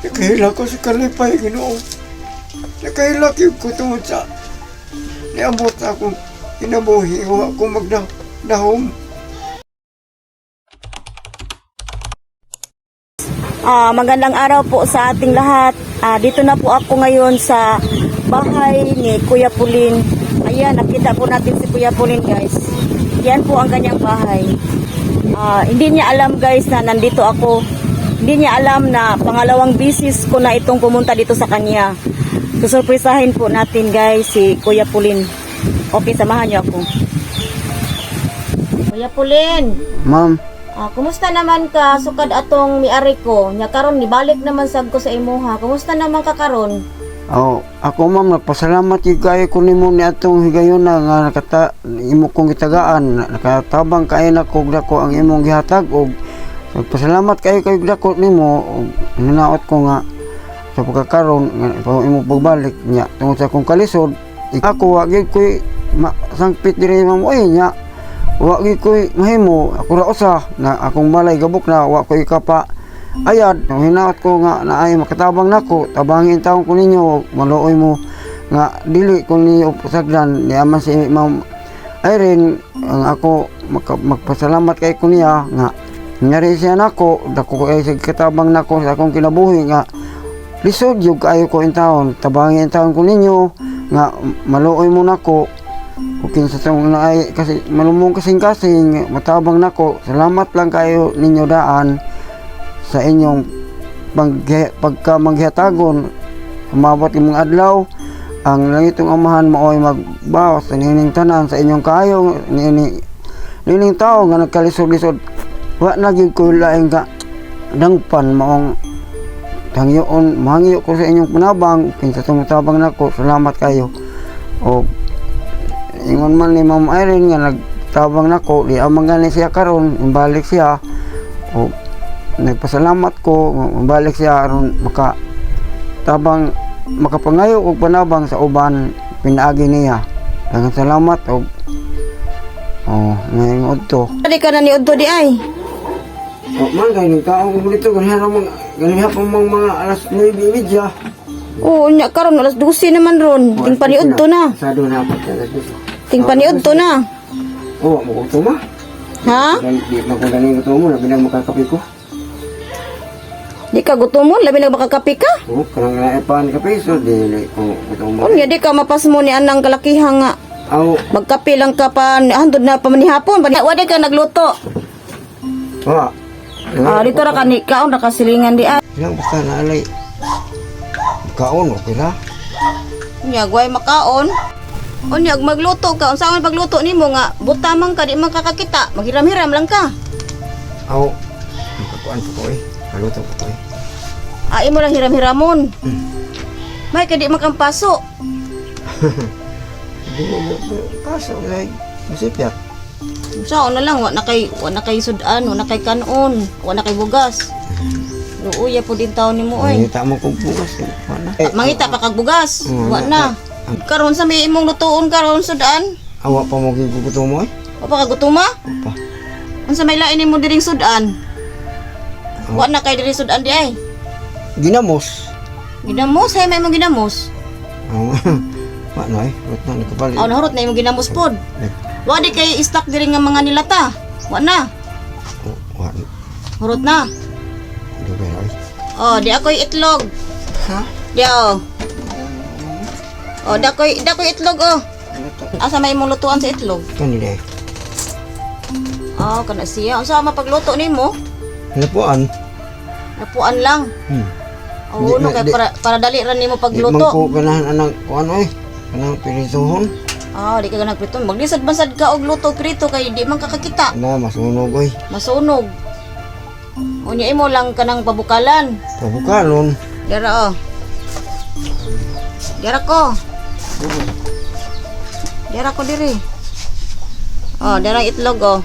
Nakahila ko sa kalipay, ginoo. Nakahila ko tungod sa niabot akong kinabuhi o ako magdahom. Ah, magandang araw po sa ating lahat. Ah, dito na po ako ngayon sa bahay ni Kuya Pulin. Ayan, nakita po natin si Kuya Pulin, guys. Yan po ang kanyang bahay. Ah, hindi niya alam, guys, na nandito ako. Hindi niya alam na pangalawang bisis ko na itong pumunta dito sa kanya. Susurprisahin po natin, guys, si Kuya Pulin. Okay, samahan niyo ako. Kuya Pulin, Ma'am, Ah, kumusta naman ka sukad atong miari ko? Nya karon nibalik naman sad ko sa imuha. Kumusta naman ka karon? oh, ako ma'am, nagpasalamat yung kaya ko nimo ni atong higayon na nga nakata, imo kong gitagaan. Nakatabang kayo na kog dako ang imong gihatag og nagpasalamat kayo kayo dako nimo. Hinaot ko nga sa pagkakaroon nga pa imo pagbalik nya tungod sa akong kalisod ako wa gyud koy sangpit diri ma'am oy nya wa gyud koy mahimo. Ako ra usa na akong balay gabok na wa koy kapa. Ayad hinaot ko nga na ay makatabang nako tabangin taon ko ninyo maluoy mo. Nga dili ko ni upasagdan ni aman si ma'am Irene. Ang ako magpasalamat kay ko niya nga Nyari siya nako, dako ko ay katabang nako sa akong kinabuhi nga lisod yung kayo ko in taon, tabangin in taon ko ninyo nga maluoy mo nako. O kinsa sa mga ay kasi malumong kasing kasing matabang nako salamat lang kayo ninyo daan sa inyong pag, pagka maghatagon umabot imong adlaw ang langitong amahan mo ay magbawas sa nining tanan sa inyong kayo nini nining tao nga nagkalisod-lisod wa na gyud ko laing ka dangpan maong tangyoon mangyo ko sa inyong panabang kinsa tumutabang nako salamat kayo. O ingon man ni Ma'am Irene nga nagtabang nako di amang gani siya karon imbalik siya. O nagpasalamat ko imbalik siya aron maka tabang makapangayo og panabang sa uban pinaagi niya. Daghang salamat og oh ngayon udto ka na ni Udto di ay. Oh, man, ganyan ka ako dito. Ganyan naman, ganyan pa mga mga alas 9.30. Oo, nya karon alas 12 naman ron. Ting pa ni Udto na. Sado na ako. Ting pa ni Udto na. Oo, oh, mo ko ma. Ha? Dan di man ko galing ko mo, labi nang makakapi ko. Di ka gutomon, labi na makakapi ka. Oo, kanang na epan kape so dili ko gutom mo. Unya di ka mapas mo ni anang kalakihan nga. Aw, Magkape lang ka pa, handod na pa man ni hapon. Pani- Wa di ka nagluto. wa. Ah, dito ra ka ni kaon ra ka silingan di ay. Lang basta na alay. Kaon okay ra. Unya guay makaon. Unya magluto ka, unsa man pagluto nimo nga butamang ka di man kakakita, maghiram-hiram lang ka. Aw, makakuan pa ko eh. Kaluto pa ko eh. Ay mo lang hiram-hiramon. May kadi makampaso. Di mo kaso lay. Masipyak. Sa na lang wa na kay wa na kay sudan, wa na kay kanon, wa na kay bugas. Luuya po din taon nimo oy. Ay, tamo kong bukas eh. Wala. Eh, Mangita pa kag bugas. Mm, Wa na. Karon sa may imong lutuon karon sudan. awa pa mo gigugutom mo eh. Wa pa ka gutuma? Pa. Unsa may lain nimo diring sudan? Wa na kay diri sudan di ay. Ginamos. Ginamos hay may imong ginamos. Wa na eh. Wait na, nagkapalit. Aw nahurot na imong ginamos pod. Wa di kay stock diri nga mga nilata. Wa na. Oh, wa na. Hurot na. Hindi ba ay? Oh, di ako'y itlog. Ha? Di oh. Oh, da ko'y da ko'y itlog oh. Asa may imong lutuan sa itlog? Kanila eh. Oh, kana siya. Unsa mapagluto nimo? Hinapuan. Napuan lang. Hmm. Oh, Di- no di- kay di- para para dali ra nimo Di pagluto. ko ganahan anang kung ano eh. Kanang pirisuhon. Ah, di ka ganag prito. Maglisad-basad ka og luto prito kay di man kakakita. Na, masunog eh. Masunog. Unya imo lang kanang pabukalan. Pabukalon. Dara oh. Dara ko. Dara ko diri. Oh, dara itlog oh.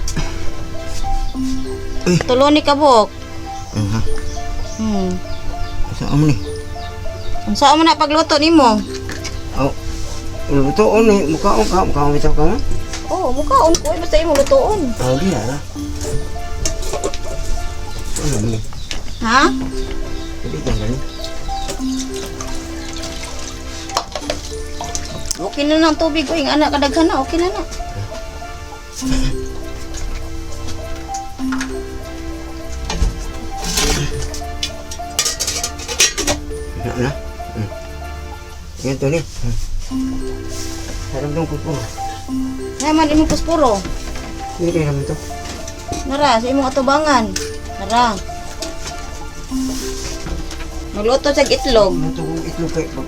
Uy. Tulo ni kabuk. Aha. Hmm. Sa amo ni. Unsa man na pagluto nimo? Lutuon eh, mukha on ka, mukha on bitaw ka nga. Oo, oh, mukha on ko eh, basta yung lutuon. Oo, oh, di na. Ano mo? Ha? Hindi ka lang. Okay na ng tubig ko, yung anak kadaghan na, okay nè. na. nè. na? Ganito na. Sarap dong kupo. Naman imong puspuro. Hindi naman to. Nara, sa imong atubangan. Nara. Magluto sa itlog. Ito kong itlog kay pag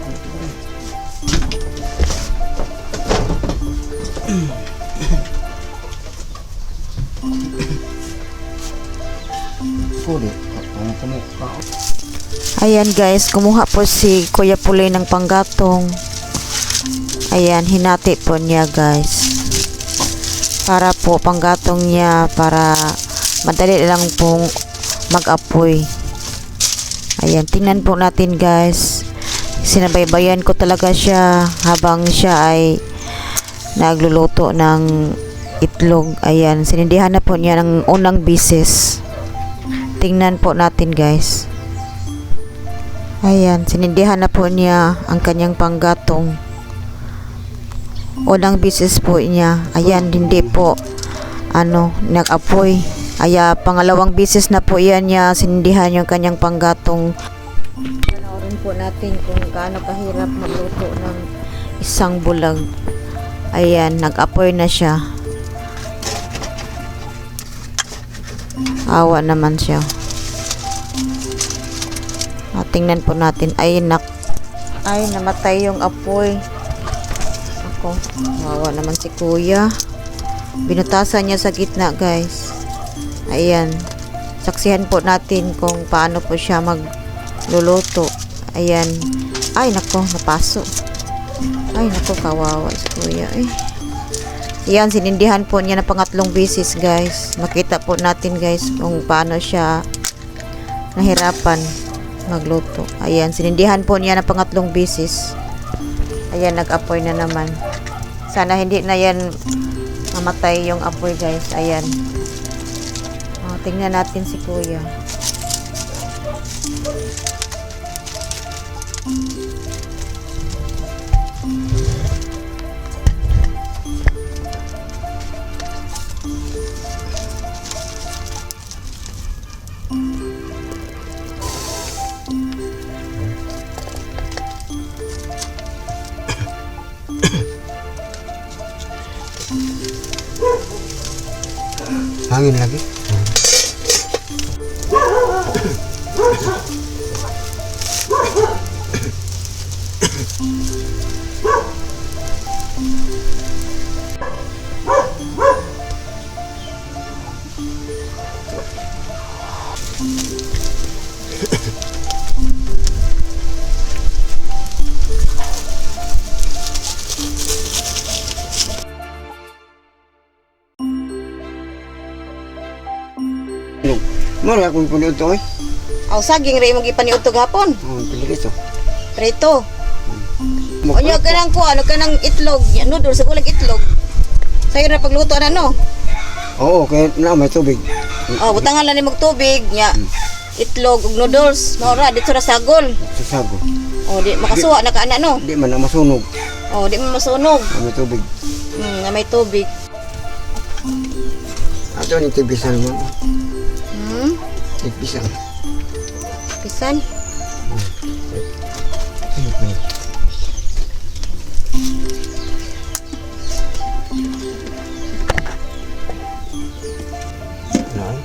Pwede. Ang kumukha. Ayan guys, kumuha po si Kuya Puloy ng panggatong. Ayan, hinati po niya guys. Para po panggatong niya para madali lang pong mag-apoy. Ayan, tingnan po natin guys. Sinabaybayan ko talaga siya habang siya ay nagluluto ng itlog. Ayan, sinindihan na po niya ng unang bisis. Tingnan po natin guys. Ayan, sinindihan na po niya ang kanyang panggatong. Unang bisis po niya. Ayan, hindi po ano, nag-apoy. Aya, pangalawang bisis na po yan niya sinindihan yung kanyang panggatong. Panoorin po natin kung gaano kahirap magluto ng isang bulag. Ayan, nag-apoy na siya. Awa naman siya. Ah, tingnan po natin. Ay, nak. Ay, namatay yung apoy. Ako. Wawa naman si kuya. Binutasan niya sa gitna, guys. Ayan. Saksihan po natin kung paano po siya magluluto. Ayan. Ay, nako. Napaso. Ay, nako. Kawawa si kuya. Eh. Ayan, sinindihan po niya na pangatlong bisis, guys. Makita po natin, guys, kung paano siya nahirapan magluto. Ayan, sinindihan po niya na pangatlong bisis. Ayan, nag-apoy na naman. Sana hindi na yan mamatay yung apoy, guys. Ayan. Oh, tingnan natin si kuya. വാങ്ങി നിനക്ക് Mari akong puno ito eh. Aw, saging rin mong ipaniud to gapon. Oh, pili ito. Prito. O niya ka ng kuha, ano ka ng itlog, ya, noodle, sa kulang itlog. Sa'yo na pagluto na no. Oo, kaya na may tubig. Oh, butangan lang ni mong tubig, nya. Itlog ug noodles, maura dito ra sagol. Sasago. Oh, di makasuwa na ka ana no. Di man na masunog. Oh, di mo masunog. Na may tubig. Hmm, na may tubig. Ato ni tibisan mo. Hmm, Tibisan. pisan. Nay.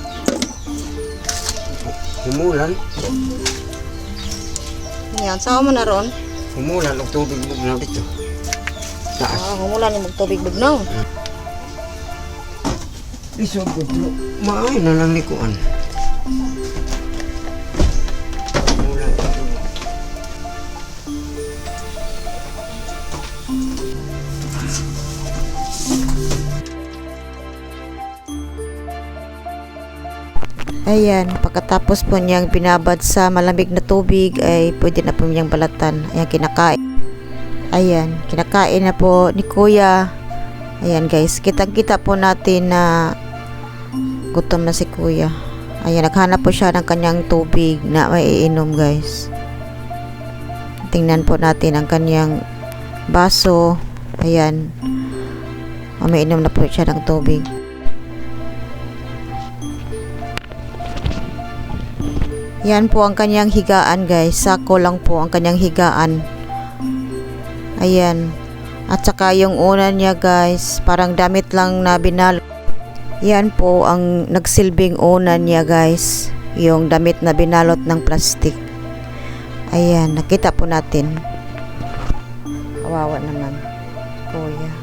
Humulan. Yan, sao mo na ron? Humulan og tubig bugnaw dito. Taas. Ah, humulan ni mong tubig bugnaw. Lisod ko pero maay na lang likuan. Humulan Ayan, pagkatapos po niyang binabad sa malamig na tubig ay pwede na po niyang balatan. Ayan, kinakain. Ayan, kinakain na po ni Kuya. Ayan guys, kitang-kita po natin na gutom na si Kuya. Ayan, naghanap po siya ng kanyang tubig na maiinom guys. Tingnan po natin ang kanyang baso. Ayan. Umiinom na po siya ng tubig. Yan po ang kanyang higaan guys. Sako lang po ang kanyang higaan. Ayan. At saka yung una niya guys, parang damit lang na binal. Yan po ang nagsilbing una niya guys. Yung damit na binalot ng plastic. Ayan, nakita po natin. Kawawa naman. Kuya.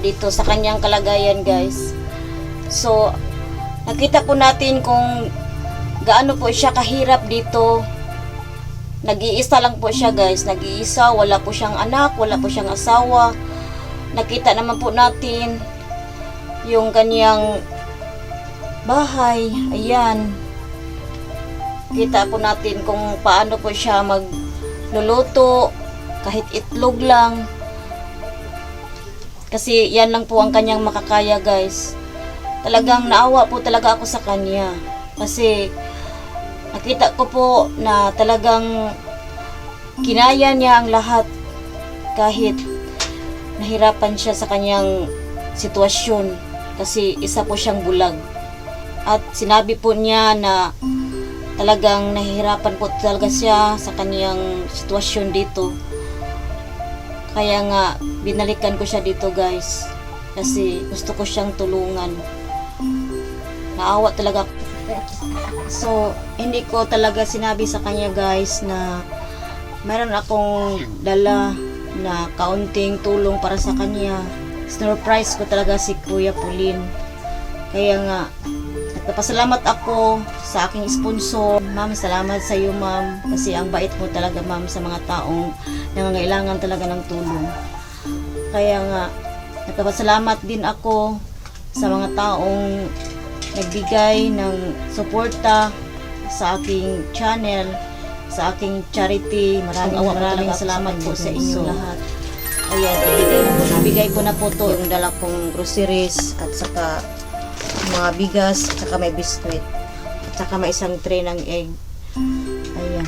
Dito sa kanyang kalagayan guys. So, nakita po natin kung gaano po siya kahirap dito. Nag-iisa lang po siya guys, nag-iisa, wala po siyang anak, wala po siyang asawa. Nakita naman po natin yung kanyang bahay, ayan. Kita po natin kung paano po siya magluluto, kahit itlog lang. Kasi yan lang po ang kanyang makakaya guys. Talagang naawa po talaga ako sa kanya. Kasi nakita ko po na talagang kinaya niya ang lahat kahit nahirapan siya sa kanyang sitwasyon kasi isa po siyang bulag. At sinabi po niya na talagang nahihirapan po talaga siya sa kanyang sitwasyon dito. Kaya nga, binalikan ko siya dito guys. Kasi gusto ko siyang tulungan. Naawa talaga. So, hindi ko talaga sinabi sa kanya guys na meron akong dala na kaunting tulong para sa kanya. Surprise ko talaga si Kuya Pulin. Kaya nga, nagpapasalamat ako sa aking sponsor. Ma'am, salamat sa iyo ma'am. Kasi ang bait mo talaga ma'am sa mga taong nangangailangan talaga ng tulong. Kaya nga, nagpapasalamat din ako sa mga taong nagbigay ng suporta sa aking channel, sa aking charity. Maraming maraming salamat po sa inyo lahat. Ayan, ibigay, ibigay ko na po to yung dala kong groceries at saka mga bigas, at saka may biskwit. At saka may isang tray ng egg. Ayan.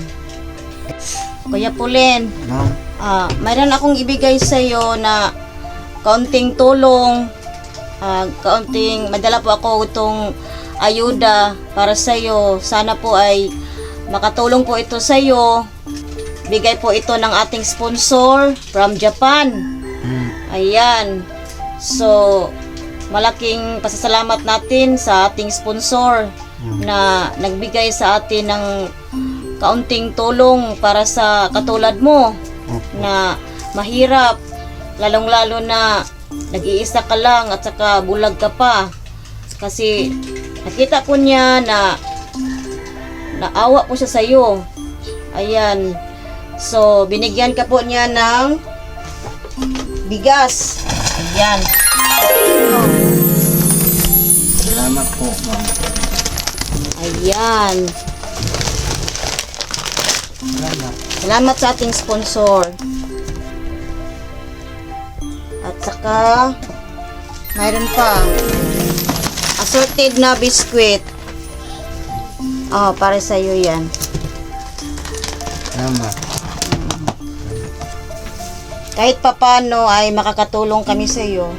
Kuya Pulin, Ma'am, Ah, mayroon akong ibigay sa iyo na kaunting tulong. Ah, kaunting madala po ako itong ayuda para sa iyo. Sana po ay makatulong po ito sa iyo. Bigay po ito ng ating sponsor from Japan. mm, Ayan. So, malaking pasasalamat natin sa ating sponsor na nagbigay sa atin ng kaunting tulong para sa katulad mo na mahirap lalong-lalo na nag-iisa ka lang at saka bulag ka pa. Kasi nakita ko niya na naawa po siya sa iyo ayan. So binigyan ka po niya ng bigas. Ayan ayan Salamat. Salamat sa ating sponsor. At saka, mayroon pa. Assorted na biskwit. Oh, para sa iyo yan. Salamat. Kahit papano ay makakatulong kami sa iyo.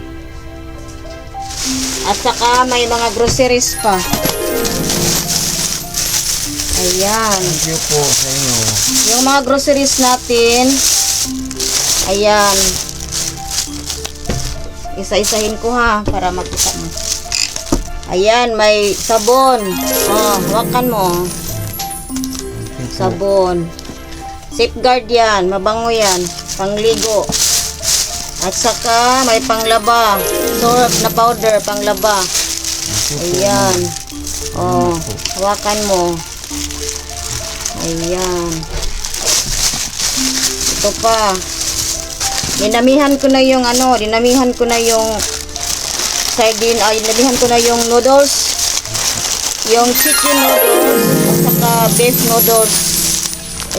At saka may mga groceries pa. Ayan. Thank you po sa inyo. Yung mga groceries natin, ayan. Isa-isahin ko ha, para makita mo. Ayan, may sabon. Oh, hawakan mo. Sabon. Safeguard yan, mabango yan. Pangligo. At saka may panglaba. Soap na powder, panglaba. Ayan. Oh, hawakan mo. Ayan. Ito pa. Dinamihan ko na yung ano, dinamihan ko na yung sardine, ay dinamihan ko na yung noodles. Yung chicken noodles at saka beef noodles.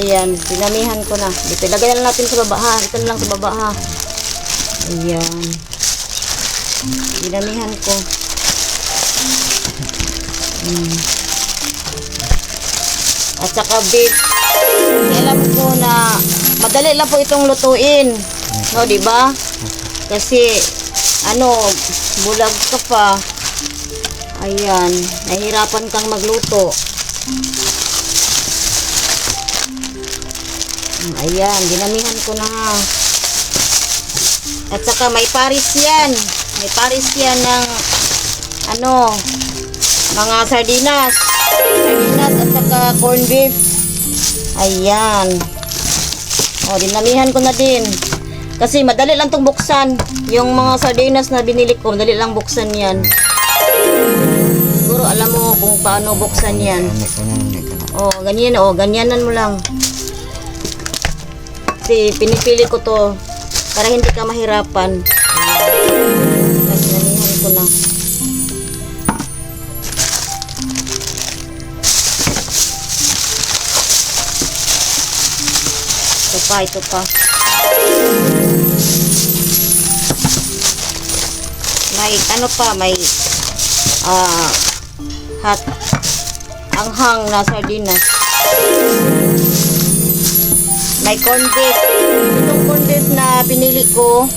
Ayan, dinamihan ko na. Dito, lagay na natin sa baba ha. Ito na lang sa baba ha. Ayan. Dinamihan ko. Mm. At saka beef. Alam ko na madali lang po itong lutuin. No, di ba? Kasi ano, bulag ka pa. Ayan, nahirapan kang magluto. Ayan, dinamihan ko na. At saka may paris yan. May paris yan ng ano, mga sardinas. Sardinas at saka corned beef. Ayan. O, dinamihan ko na din. Kasi madali lang tong buksan. Yung mga sardinas na binili ko, madali lang buksan yan. Siguro alam mo kung paano buksan yan. Oh, ganyan oh, ganyanan mo lang. Kasi pinipili ko to para hindi ka mahirapan. Ganyanan pa, ito pa. May ano pa, may ah hot anghang na sardinas. May beef. Itong beef na pinili ko,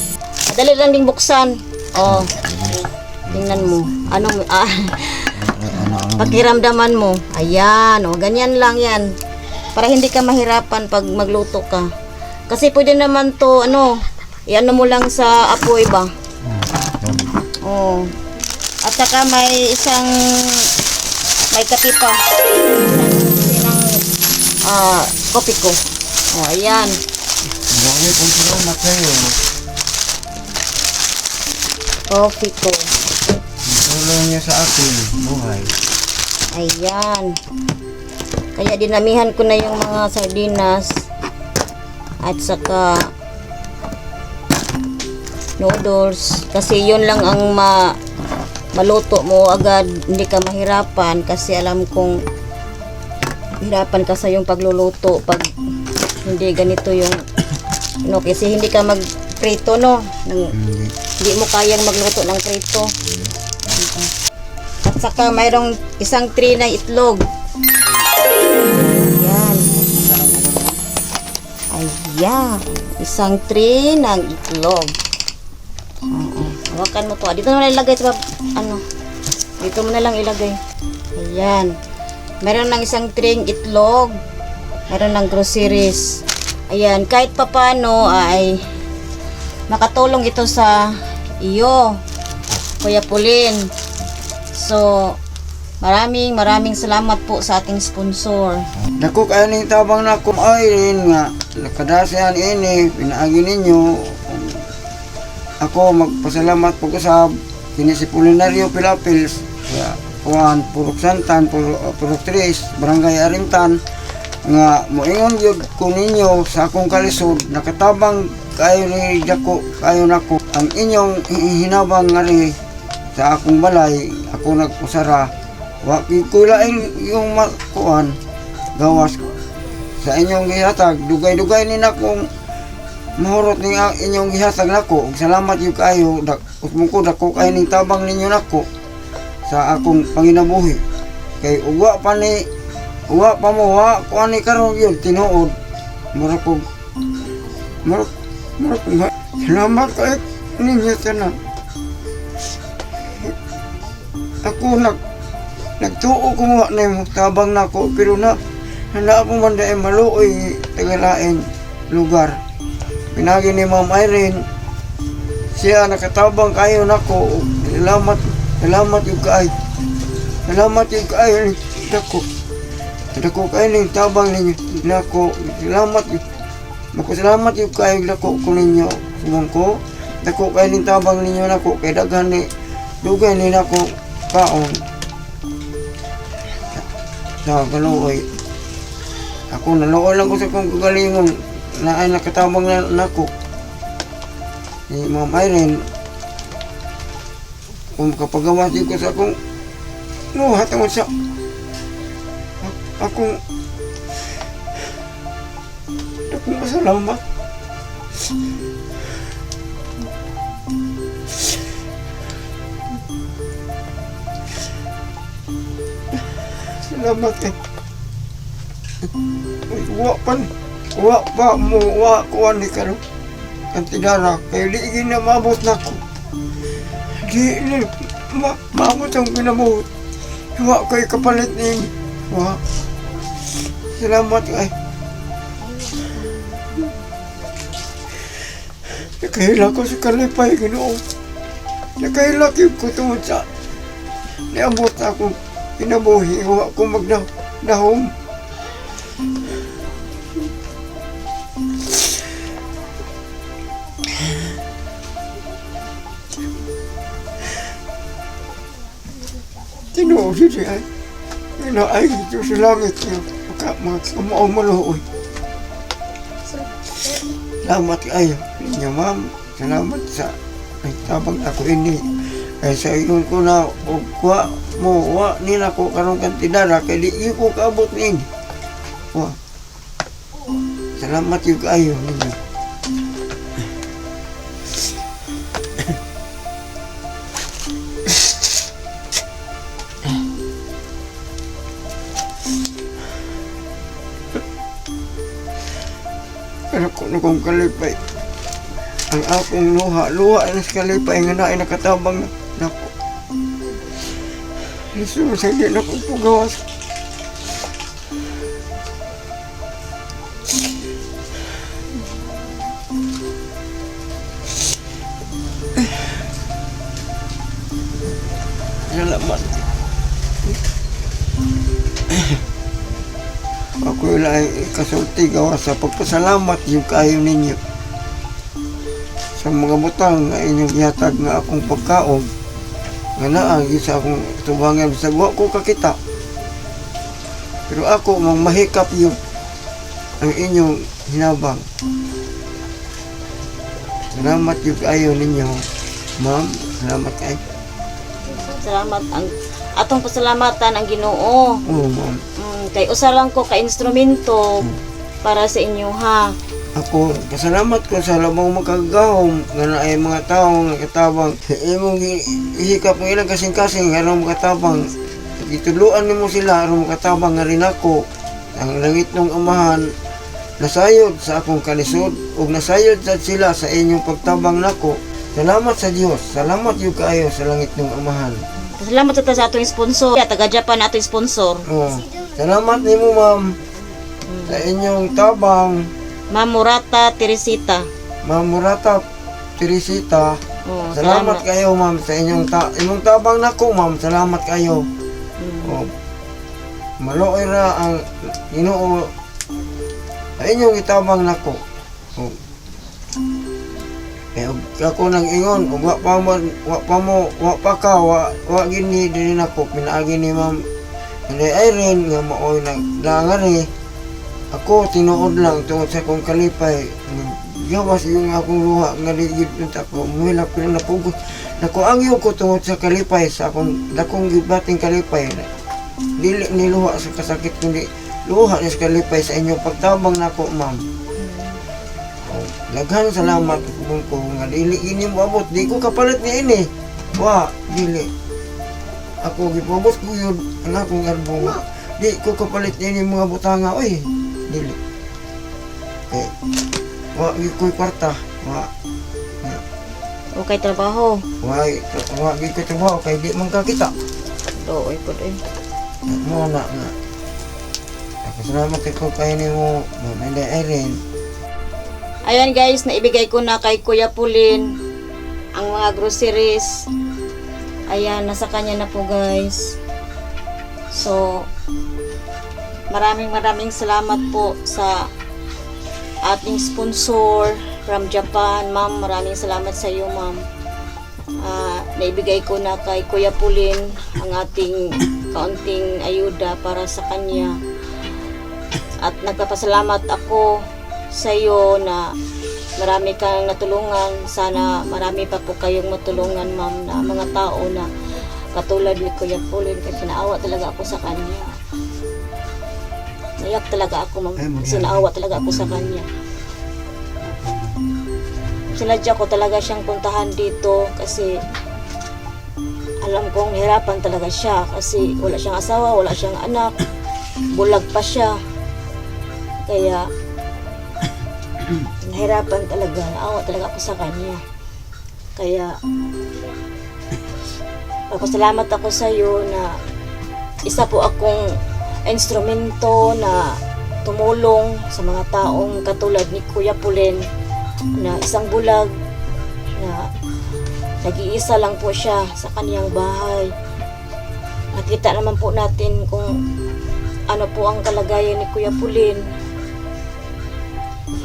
madali lang ding buksan. Oh. Tingnan mo. Ano ah, pakiramdaman mo. Ayan, oh, ganyan lang 'yan. Para hindi ka mahirapan pag magluto ka. Kasi pwede naman to ano, iano mo lang sa apoy ba? Oh. At saka may isang may kape pa. Isang sinang ah kopi ko. Oh, ayan. Dami kong salamat kayo. Coffee ko. Tulong niyo sa akin, buhay. Ayan. Kaya dinamihan ko na yung mga sardinas at saka noodles kasi yun lang ang ma maluto mo agad hindi ka mahirapan kasi alam kong hirapan ka sa yung pagluluto pag hindi ganito yung no kasi hindi ka mag prito no ng, Hindi. mo kayang magluto ng prito at saka mayroong isang tray na itlog. Ayan. Isang tray ng itlog. Oo. Hawakan mo to. Dito mo na ilagay bab- ano. Dito mo na lang ilagay. Ayan. Meron ng isang tray itlog. Meron ng groceries. Ayan. Kahit papano ay makatulong ito sa iyo. Kuya Pulin. So, maraming maraming salamat po sa ating sponsor. Dako kayo ning tabang na kumain nga nakadasihan ini pinaagi ninyo. Ako magpasalamat po sa kini si Polinario Pilapils sa Juan Purok Santan Purok, Purok Tris Barangay Arintan. Nga moingon gyud ko ninyo sa akong kalisod. Nakatabang kayo ni dako kayo nako ang inyong hinabang nga sa akong balay ako nagpusara wa kulaing yung makuan gawas sa inyong gihatag dugay-dugay ni nakong mahurot ni inyong gihatag nako salamat yung kayo dak ko dako kay ning tabang ninyo nako sa akong panginabuhi. Kay uwa pa ni uwa pa mo wa kuan ni karon yun tinuod. Mura ko mura mura ko ma- salamat kay ninyo tanan ako nag nagtuo ko nga na yung tabang nako pero na handa ako man dahil maluoy tagalain lugar. Pinagi ni Ma'am Irene siya nakatabang kayo nako salamat salamat yung kaay. Salamat yung kaay dako dako kayo ng tabang ninyo nako salamat yung Naku, salamat yung kayo dako ko ninyo sumong ko. Dako kayo ng tabang ninyo nako kay daghan ni dugay ni nako kaon. Sa kaluoy. Ako naluoy lang ko sa kong kagalingon na ay nakatabang na nako. Ni Ma'am Irene, kung kapagawa din ko sa akong no, hatang sa akong akong masalamat. Eh. Uy, wa pa ni. Wa pa mo, wa ko ni karo. Ang tinara, kaya di na mabot na ko. Di ni, ma, mabot ang pinabuot. Wa ko'y kapalit ni Wa. Salamat ay. Nakahila ko sa kalipay, ginoo. Nakahila ko tungod sa niabot akong pinabuhi. Wa ko magdahom. Tinuod siya ay. Inaay dito sa langit mga kamaong maluoy. Salamat kayo ninyo ma'am. Salamat sa nagtabang ako ini. Kaya sa iyon ko na og wa mo wa nila ko karong kantidara kay di ko kaabot ni Wa. Salamat yung kayo ninyo. Pero kung kung kalipay, ang akong luha, luha na sa kalipay nga na ay nakatabang na hindi na kong pugawas. Salamat. Ako yung ay kasulti gawa sa pagpasalamat yung kayo ninyo. Sa mga butang nga inyong yatag nga akong pagkaon, nga naagi sa akong tubangan sa wa ko kakita. Pero ako mang mahikap yun ang inyong hinabang. Salamat yung kayo ninyo. Ma'am, salamat kayo. Salamat ang atong pasalamatan ang Ginoo. Oo, ma'am. Mm, kay usa lang ko ka instrumento para sa inyo ha. Ako, pasalamat ko sa lamang makagahom nga na ay mga tao nga katabang. Imong gi- ihikap mo ilang kasing-kasing nga nang makatabang. Gituluan nimo sila aron makatabang nga rin ako. Ang langit ng amahan nasayod sa akong kalisod ug nasayod sad sila sa inyong pagtabang nako. Salamat sa Dios salamat yung kaayo sa langit ng amahan. Salamat sa sa atong sponsor. Taga Japan atong sponsor. oh, salamat nimo ma'am sa inyong tabang Ma'am Murata Teresita. Ma'am Murata Teresita Oh, Salamat kayo ma'am sa inyong ta imong tabang nako ma'am. Salamat kayo. Mm. Oh. Maloy ra ang Ginoo sa inyong itabang nako. Oh. Eh, ako nang ingon, wa pa mo, wa pa mo, wa pa ka, wa, wa gini diri nako pinaagi ni ma'am. Hindi Irene nga maoy nang langari. Ako tinuod lang tungod sa kong kalipay. Gawas yung akong luha nga ligid ng tako. Muhilap ko na napugod. Nakuangyo ko tungod sa kalipay sa akong dakong gibating kalipay. Dili ni luha sa kasakit kundi luha ni sa kalipay sa inyong pagtabang nako ma'am. Daghan salamat kung ko nga dili ini mo. Di ko kapalit ni ini. Wa, dili. Ako gipabot ko yun ang akong arbong. Di ko kapalit ni ini mga butanga oy. Dili. Eh, wa gi ko'y kwarta. Wa, Okay trabaho. wa, wa gi ko trabaho kay di man kakita. Do, ay pud eh. Mo na nga. Ako salamat ko kay ni mo, Mama Irene. Ayan guys, naibigay ko na kay Kuya Pulin ang mga groceries. Ayan, nasa kanya na po guys. So, maraming maraming salamat po sa ating sponsor from Japan. Ma'am, maraming salamat sa iyo ma'am. ah, naibigay ko na kay Kuya Pulin ang ating kaunting ayuda para sa kanya. At nagpapasalamat ako sa iyo na marami kang natulungan. Sana marami pa po kayong matulungan, ma'am, na mga tao na katulad ni Kuya Pulin kasi naawa talaga ako sa kanya. Nayak talaga ako, ma'am. Kasi naawa talaga ako sa kanya. Sinadya ko talaga siyang puntahan dito kasi alam kong hirapan talaga siya kasi wala siyang asawa, wala siyang anak, bulag pa siya. Kaya nahirapan talaga, naawa talaga ako sa kanya. Kaya Papasalamat ako sa iyo na isa po akong instrumento na tumulong sa mga taong katulad ni Kuya Pulen na isang bulag na nag-iisa lang po siya sa kaniyang bahay. Nakita naman po natin kung ano po ang kalagayan ni Kuya Pulen.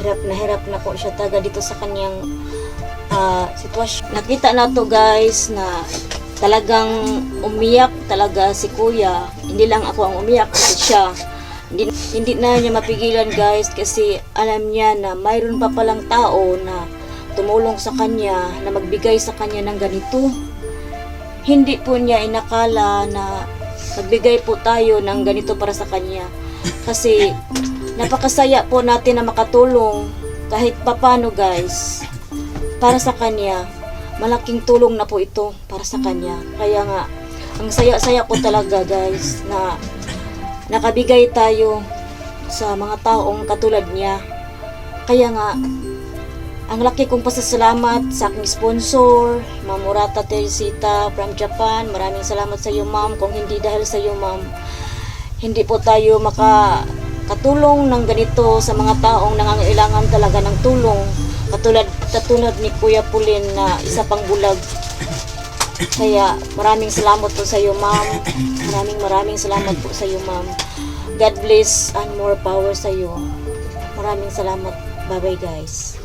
Hirap na hirap na po siya taga dito sa kaniyang ah, sitwasyon. Nakita na to guys na talagang umiyak talaga si kuya. Hindi lang ako ang umiyak siya. Hindi, hindi na niya mapigilan guys kasi alam niya na mayroon pa palang tao na tumulong sa kanya na magbigay sa kanya ng ganito. Hindi po niya inakala na magbigay po tayo ng ganito para sa kanya. Kasi napakasaya po natin na makatulong kahit papano guys para sa kanya malaking tulong na po ito para sa kanya. Kaya nga, ang saya-saya ko talaga guys na nakabigay tayo sa mga taong katulad niya. Kaya nga, ang laki kong pasasalamat sa aking sponsor, Ma'am Murata Teresita from Japan. Maraming salamat sa iyo, Ma'am. Kung hindi dahil sa iyo, Ma'am, hindi po tayo makakatulong ng ganito sa mga taong nangangailangan talaga ng tulong. Katulad, katulad ni Kuya Pulin na isa pang bulag. Kaya maraming salamat po sa iyo, ma'am. Maraming maraming salamat po sa iyo, ma'am. God bless and more power sa iyo. Maraming salamat. Bye-bye, guys.